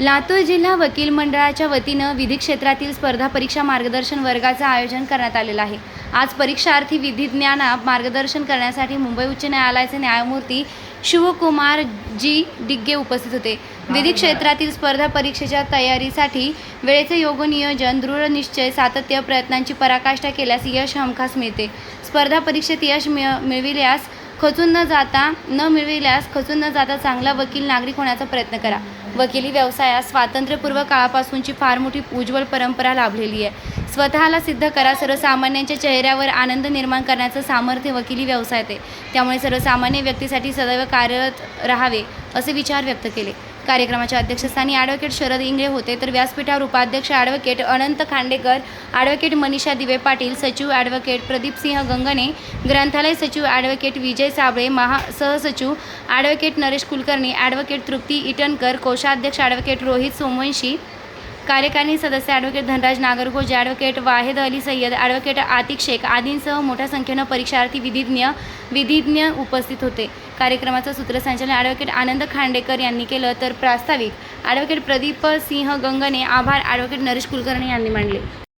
लातूर जिल्हा वकील मंडळाच्या वतीनं विधी क्षेत्रातील स्पर्धा परीक्षा मार्गदर्शन वर्गाचं आयोजन करण्यात आलेलं आहे. आज परीक्षार्थी विधिज्ञांना मार्गदर्शन करण्यासाठी मुंबई उच्च न्यायालयाचे न्यायमूर्ती शिवकुमार जी डिग्गे उपस्थित होते. विधी क्षेत्रातील स्पर्धा परीक्षेच्या तयारीसाठी वेळेचे योग नियोजन दृढ निश्चय सातत्य प्रयत्नांची पराकाष्ठा केल्यास यश हमखास मिळते. स्पर्धा परीक्षेत यश मिळ मिळविल्यास खचून न जाता न मिळविल्यास खचून न जाता चांगला वकील नागरिक होण्याचा प्रयत्न करा. वकिली व्यवसायात स्वातंत्र्यपूर्व काळापासूनची फार मोठी उज्ज्वल परंपरा लाभलेली आहे. स्वतःला सिद्ध करा. सर्वसामान्यांच्या चेहऱ्यावर आनंद निर्माण करण्याचं सामर्थ्य वकिली व्यवसायात आहे. त्यामुळे सर्वसामान्य व्यक्तीसाठी सदैव कार्यरत राहावे असे विचार व्यक्त केले. कार्यक्रमाच्या अध्यक्षस्थानी ॲडव्होकेट शरद इंगळे होते. तर व्यासपीठावर उपाध्यक्ष ॲडव्होकेट अनंत खांडेकर ॲडव्होकेट मनीषा दिवे पाटील सचिव ॲडव्होकेट प्रदीपसिंह गंगणे ग्रंथालय सचिव ॲडव्होकेट विजय साबळे महा सहसचिव ॲडव्होकेट नरेश कुलकर्णी ॲडव्होकेट तृप्ती इटनकर कोषाध्यक्ष ॲडव्होकेट रोहित सोमवंशी कार्यकारिणी सदस्य advocate Dhanraj Nagargoje advocate Wahed Ali Sayyad advocate Atik Shaikh आदींसह मोठ्या संख्येनं परीक्षार्थी विधिज्ञ विधिज्ञ उपस्थित होते. कार्यक्रमाचं सूत्रसंचालन ॲडव्होकेट आनंद खांडेकर यांनी केलं तर प्रास्ताविक ॲडव्होकेट प्रदीप सिंह गंगने आभार ॲडव्होकेट नरेश कुलकर्णी यांनी मांडले